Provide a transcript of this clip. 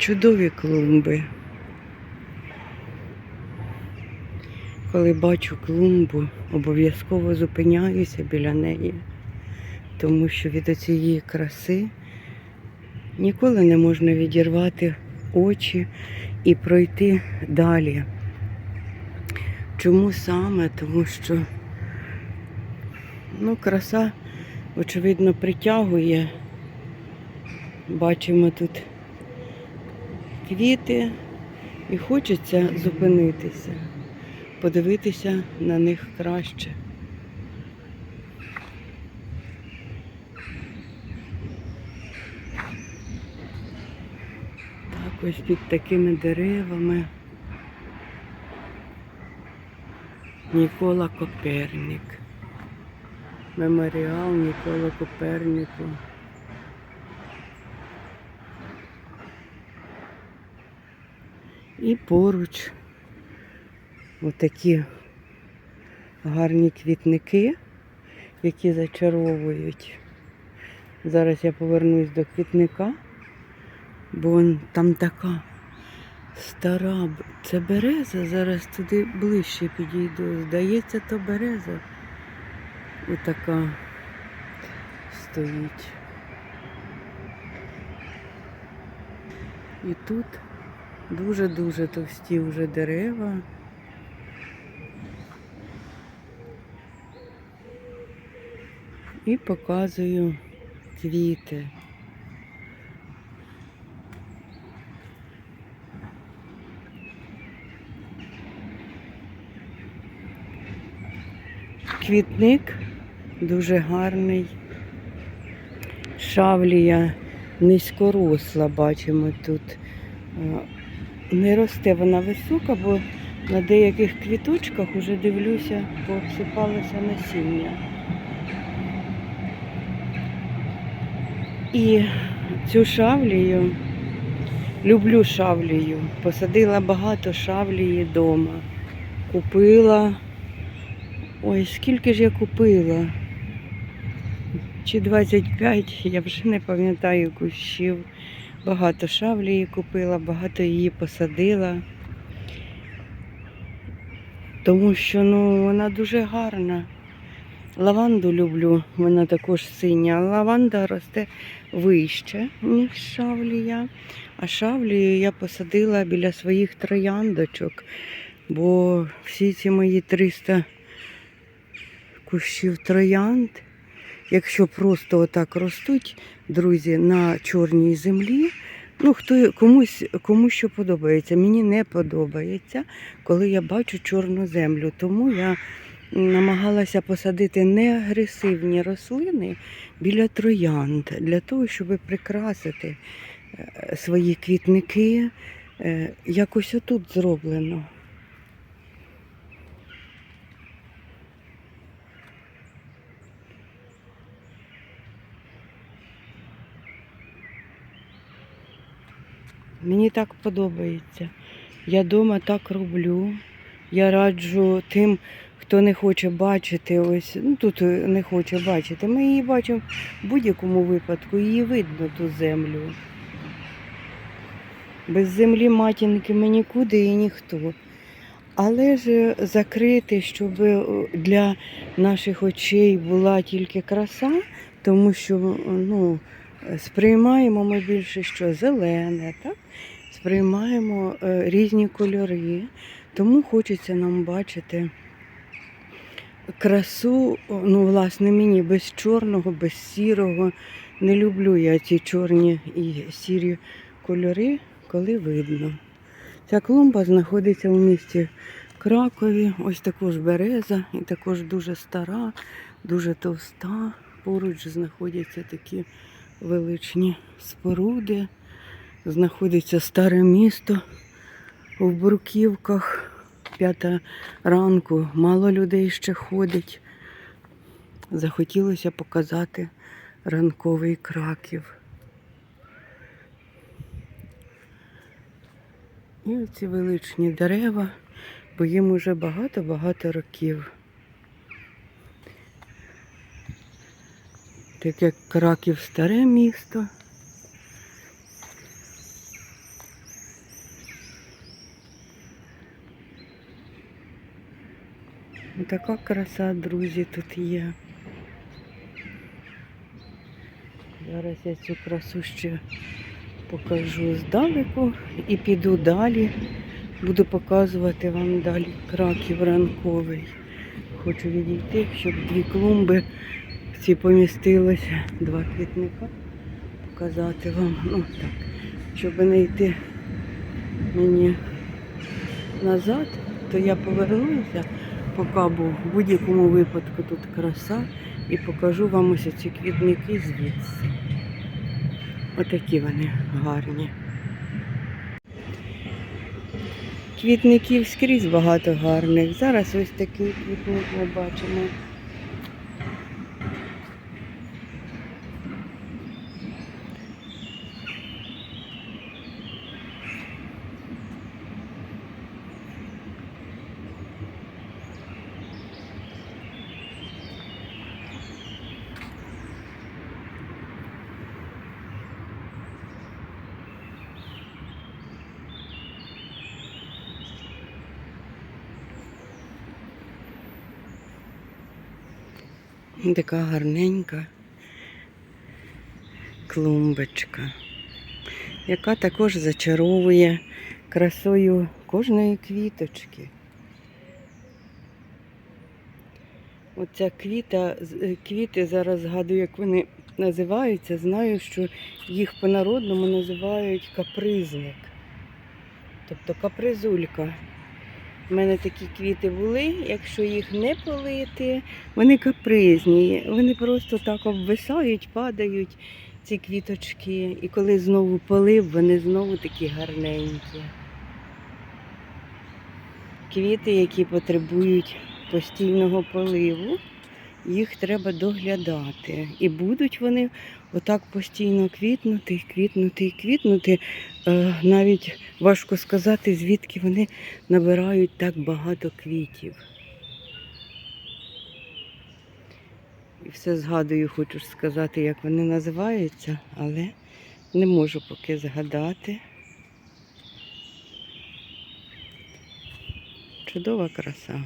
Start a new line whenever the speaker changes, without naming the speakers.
Чудові клумби. Коли бачу клумбу, обов'язково зупиняюся біля неї, тому що від цієї краси ніколи не можна відірвати очі і пройти далі. Чому саме? Тому що ну, краса, очевидно, притягує. Бачимо тут квіти і хочеться зупинитися, подивитися на них краще. Так, ось під такими деревами Нікола Копернік. Меморіал Нікола Коперніку. І поруч отакі гарні квітники, які зачаровують. Зараз я повернусь до квітника, бо там така стара. Це береза, зараз туди ближче підійду. Здається, то береза. І така стоїть. І тут дуже-дуже товсті вже дерева. І показую квіти. Квітник дуже гарний. Шавлія низькоросла, бачимо тут. Не росте вона висока, бо на деяких квіточках уже дивлюся, посипалося насіння. І цю шавлію, люблю шавлію, посадила багато шавлії вдома. Купила. Ой, скільки ж я купила? Чи 25, я вже не пам'ятаю кущів. Багато шавлії купила, багато її посадила. Тому що ну, вона дуже гарна. Лаванду люблю, вона також синя. Лаванда росте вище, ніж шавлія. А шавлію я посадила біля своїх трояндочок, бо всі ці мої 300 кущів троянд, якщо просто отак ростуть, друзі, на чорній землі. Ну, хто комусь кому що подобається. Мені не подобається, коли я бачу чорну землю. Тому я намагалася посадити неагресивні рослини біля троянд для того, щоб прикрасити е, свої квітники. Е, Якось отут зроблено. Мені так подобається. Я вдома так роблю. Я раджу тим, хто не хоче бачити, ось ну тут не хоче бачити. Ми її бачимо в будь-якому випадку, її видно ту землю. Без землі матінки ми нікуди і ніхто. Але ж закрити, щоб е, для наших очей була тільки краса, тому що ну, сприймаємо ми більше що зелене, так? сприймаємо е, різні кольори. Тому хочеться нам бачити красу, ну, власне, мені без чорного, без сірого. Не люблю я ці чорні і сірі кольори, коли видно. Ця клумба знаходиться у місті Кракові. Ось також береза, і також дуже стара, дуже товста. Поруч знаходяться такі величні споруди. Знаходиться старе місто в Бруківках. П'ята ранку, мало людей ще ходить. Захотілося показати ранковий краків. І оці величні дерева, бо їм уже багато-багато років. Так як Краків старе місто. Така краса, друзі, тут є. Зараз я цю красу ще покажу здалеку і піду далі. Буду показувати вам далі краків ранковий. Хочу відійти, щоб дві клумби ці помістилося, два квітника. Показати вам. Ну так, щоб не йти мені назад, то я повернуся, поки був в будь-якому випадку тут краса, і покажу вам ось ці квітники звідси. Отакі вони гарні. Квітників скрізь багато гарних. Зараз ось такий квітник ми бачимо. Така гарненька клумбочка, яка також зачаровує красою кожної квіточки. Оця квіта, е, квіти зараз згадую, як вони називаються. Знаю, що їх по-народному називають капризник. Тобто капризулька. У мене такі квіти були, якщо їх не полити, вони капризні. Вони просто так обвисають, падають, ці квіточки. І коли знову полив, вони знову такі гарненькі. Квіти, які потребують постійного поливу, їх треба доглядати. І будуть вони отак постійно квітнути, квітнути квітнути. Е, навіть важко сказати, звідки вони набирають так багато квітів. І все згадую, хочу сказати, як вони називаються, але не можу поки згадати. Чудова краса.